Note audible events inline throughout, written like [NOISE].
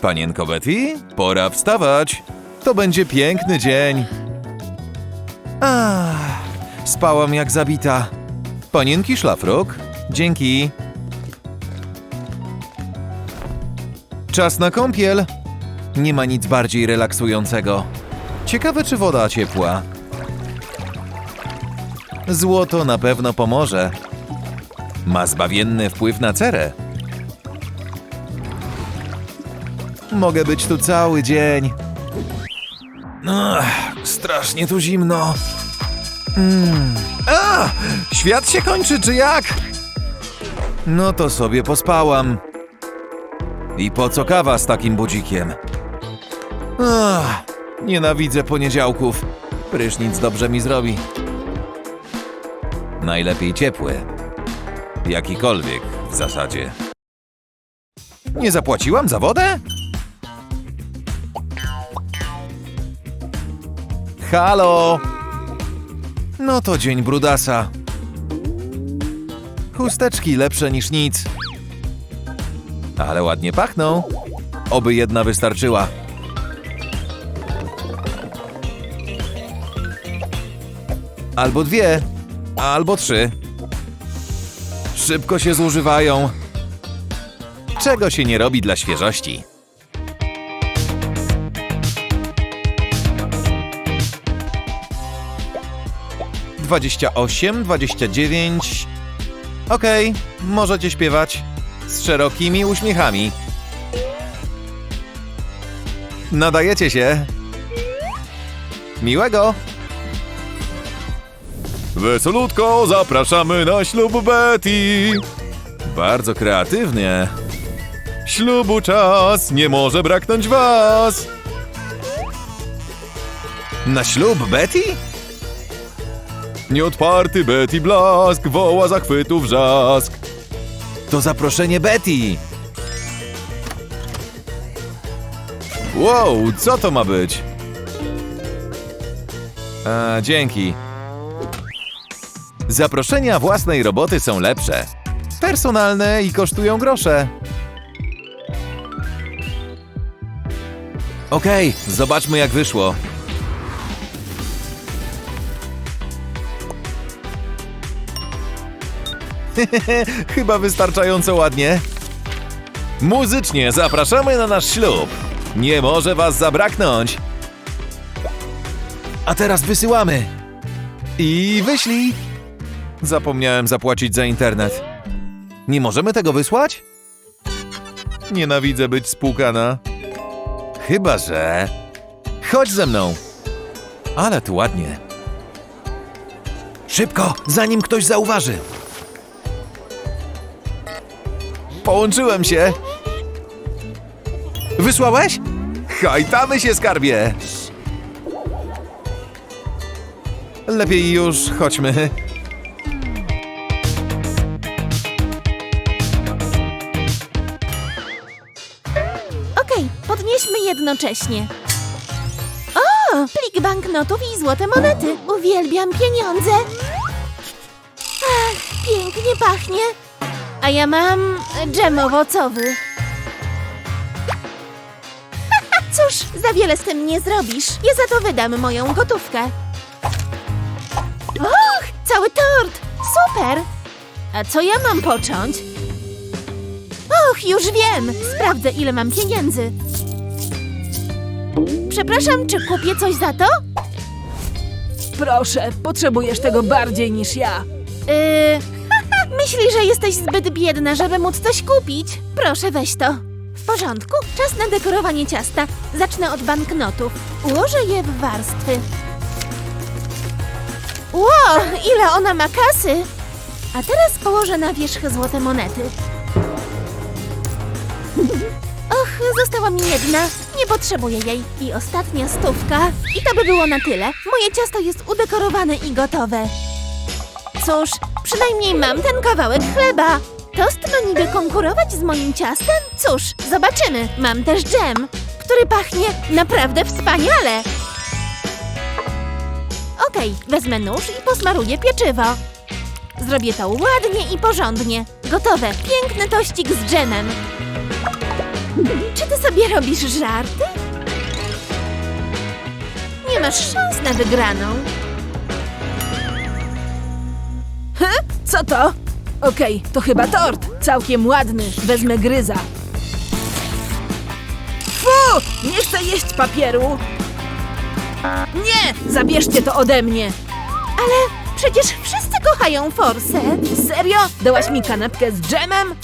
Panienko Betty, pora wstawać. To będzie piękny dzień. Ach, spałam jak zabita. Panienki szlafrok, dzięki. Czas na kąpiel. Nie ma nic bardziej relaksującego. Ciekawe, czy woda ciepła. Złoto na pewno pomoże. Ma zbawienny wpływ na cerę. Mogę być tu cały dzień. Ach, strasznie tu zimno. Mm. A! Świat się kończy, czy jak? No to sobie pospałam. I po co kawa z takim budzikiem? Ach, nienawidzę poniedziałków. Prysznic dobrze mi zrobi. Najlepiej ciepły. Jakikolwiek w zasadzie. Nie zapłaciłam za wodę? Halo! No to dzień brudasa. Chusteczki lepsze niż nic. Ale ładnie pachną. Oby jedna wystarczyła. Albo dwie, albo trzy. Szybko się zużywają. Czego się nie robi dla świeżości? Dwadzieścia osiem, dwadzieścia dziewięć. Okej, możecie śpiewać. Z szerokimi uśmiechami. Nadajecie się. Miłego. Wesolutko zapraszamy na ślub Betty. Bardzo kreatywnie. Ślubu czas, nie może braknąć was. Na ślub Betty? Nieodparty Betty blask, woła zachwytu wrzask. To zaproszenie Betty. Wow, co to ma być? A, dzięki. Zaproszenia własnej roboty są lepsze. Personalne i kosztują grosze. Okej, zobaczmy jak wyszło. [LAUGHS] Chyba wystarczająco ładnie. Muzycznie zapraszamy na nasz ślub. Nie może was zabraknąć. A teraz wysyłamy. I wyślij. Zapomniałem zapłacić za internet. Nie możemy tego wysłać? Nienawidzę być spłukana. Chyba, że... Chodź ze mną. Ale tu ładnie. Szybko, zanim ktoś zauważy. Połączyłem się. Wysłałeś? Hajtamy się, skarbie. Lepiej już chodźmy. Okej, podnieśmy jednocześnie. O, plik banknotów i złote monety. Uwielbiam pieniądze. Ach, pięknie pachnie. A ja mam dżem owocowy. Cóż, za wiele z tym nie zrobisz. Ja za to wydam moją gotówkę. Och, cały tort! Super! A co ja mam począć? Och, już wiem! Sprawdzę, ile mam pieniędzy. Przepraszam, czy kupię coś za to? Proszę, potrzebujesz tego bardziej niż ja. Yy, myśli, że jesteś zbyt biedna, żeby móc coś kupić. Proszę, weź to. W porządku, czas na dekorowanie ciasta. Zacznę od banknotów. Ułożę je w warstwy. Ło, ile ona ma kasy! A teraz położę na wierzch złote monety. Och, została mi jedna. Nie potrzebuję jej. I ostatnia stówka. I to by było na tyle. Moje ciasto jest udekorowane i gotowe. Cóż, przynajmniej mam ten kawałek chleba. Tost ma niby konkurować z moim ciastem? Cóż, zobaczymy. Mam też dżem, który pachnie naprawdę wspaniale. Okej, wezmę nóż i posmaruję pieczywo. Zrobię to ładnie i porządnie. Gotowe. Piękny tościk z dżemem. Czy ty sobie robisz żarty? Nie masz szans na wygraną. Co to? Okej, to chyba tort. Całkiem ładny. Wezmę gryza. Fu! Nie chcę jeść papieru. Nie! Zabierzcie to ode mnie. Ale przecież wszyscy kochają forsę. Serio? Dałaś mi kanapkę z dżemem?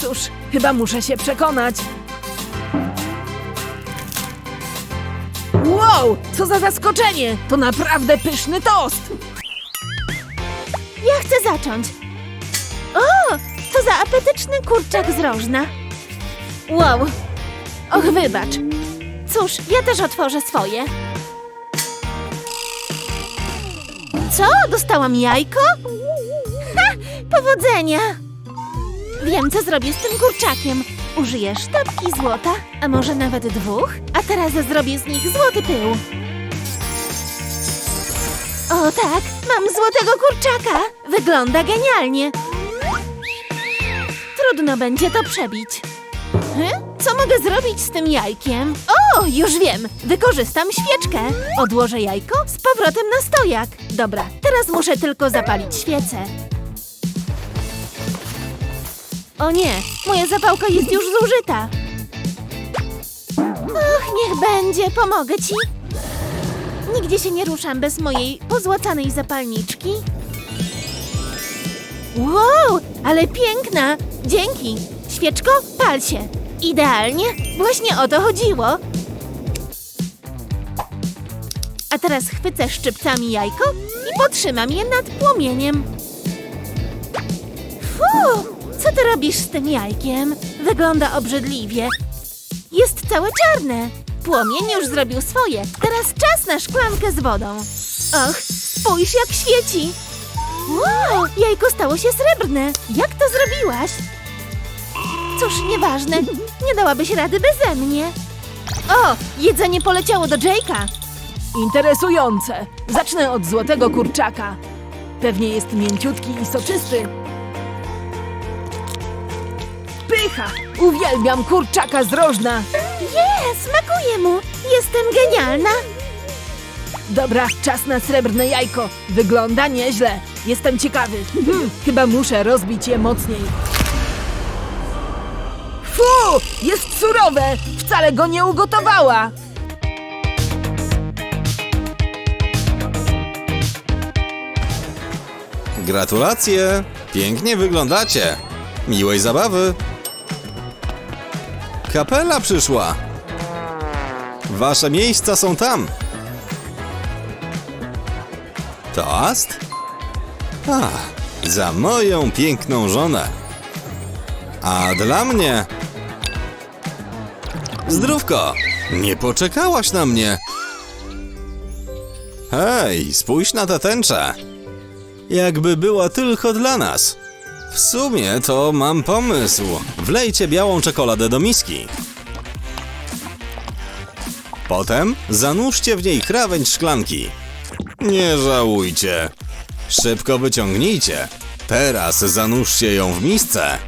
Cóż, chyba muszę się przekonać. Wow, co za zaskoczenie! To naprawdę pyszny tost! Ja chcę zacząć. O, to za apetyczny kurczak z rożna. Wow. Och, wybacz. Cóż, ja też otworzę swoje. Co? Dostałam jajko? Ha! Powodzenia! Wiem, co zrobię z tym kurczakiem. Użyję sztabki złota, a może nawet dwóch, a teraz zrobię z nich złoty pył. O tak, mam złotego kurczaka. Wygląda genialnie. Trudno będzie to przebić. Hm? Co mogę zrobić z tym jajkiem? O, już wiem! Wykorzystam świeczkę. Odłożę jajko z powrotem na stojak. Dobra, teraz muszę tylko zapalić świecę. O nie, moja zapałka jest już zużyta. Och, niech będzie, pomogę ci. Nigdzie się nie ruszam bez mojej pozłacanej zapalniczki. Wow, ale piękna! Dzięki! Świeczko, pal się! Idealnie! Właśnie o to chodziło! A teraz chwycę szczypcami jajko i potrzymam je nad płomieniem. Fu! Co ty robisz z tym jajkiem? Wygląda obrzydliwie. Jest całe czarne. Płomień już zrobił swoje. Teraz czas na szklankę z wodą. Och, spójrz jak świeci. Wow, jajko stało się srebrne. Jak to zrobiłaś? Cóż, nieważne. Nie dałabyś rady beze mnie. O, jedzenie poleciało do Jake'a. Interesujące. Zacznę od złotego kurczaka. Pewnie jest mięciutki i soczysty. Pycha! Uwielbiam kurczaka z rożna. Je, smakuje mu. Jestem genialna. Dobra, czas na srebrne jajko. Wygląda nieźle. Jestem ciekawy. Hmm, chyba muszę rozbić je mocniej. Fu! Jest surowe! Wcale go nie ugotowała! Gratulacje! Pięknie wyglądacie. Miłej zabawy. Kapela przyszła. Wasze miejsca są tam. Toast? A, za moją piękną żonę. A dla mnie... Zdrówko! Nie poczekałaś na mnie. Hej, spójrz na tę tęczę. Jakby była tylko dla nas. W sumie to mam pomysł. Wlejcie białą czekoladę do miski. Potem zanurzcie w niej krawędź szklanki. Nie żałujcie. Szybko wyciągnijcie. Teraz zanurzcie ją w misce.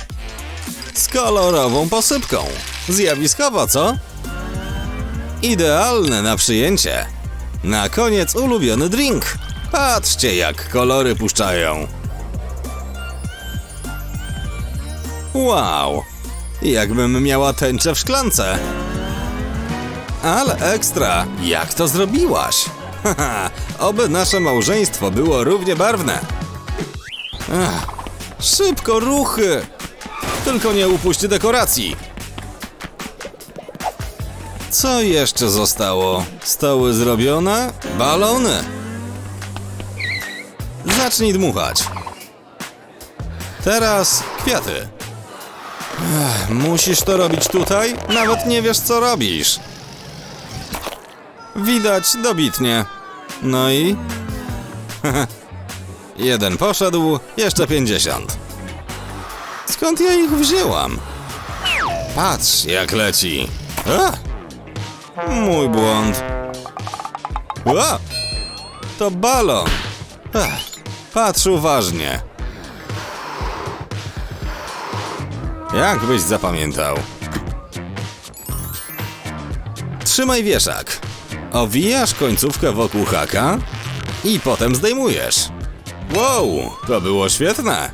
Z kolorową posypką. Zjawiskowo, co? Idealne na przyjęcie. Na koniec ulubiony drink. Patrzcie, jak kolory puszczają. Wow, jakbym miała tęczę w szklance. Ale ekstra, jak to zrobiłaś? [LAUGHS] Haha, oby nasze małżeństwo było równie barwne. Ach, szybko ruchy! Tylko nie upuść dekoracji. Co jeszcze zostało? Stoły zrobione? Balony? Zacznij dmuchać. Teraz kwiaty. Ech, musisz to robić tutaj? Nawet nie wiesz, co robisz. Widać dobitnie. No i? [LAUGHS] Jeden poszedł, jeszcze pięćdziesiąt. Skąd ja ich wzięłam? Patrz, jak leci. A! Mój błąd. A! To balon. Ech, patrz uważnie. Jak byś zapamiętał? Trzymaj wieszak. Owijasz końcówkę wokół haka i potem zdejmujesz. Wow, to było świetne.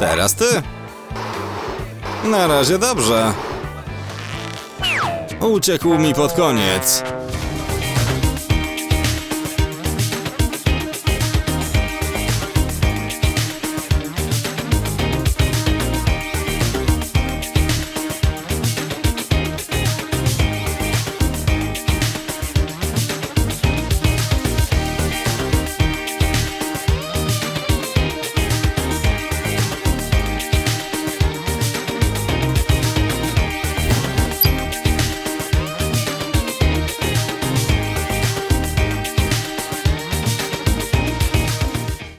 Teraz ty. Na razie dobrze. Uciekł mi pod koniec.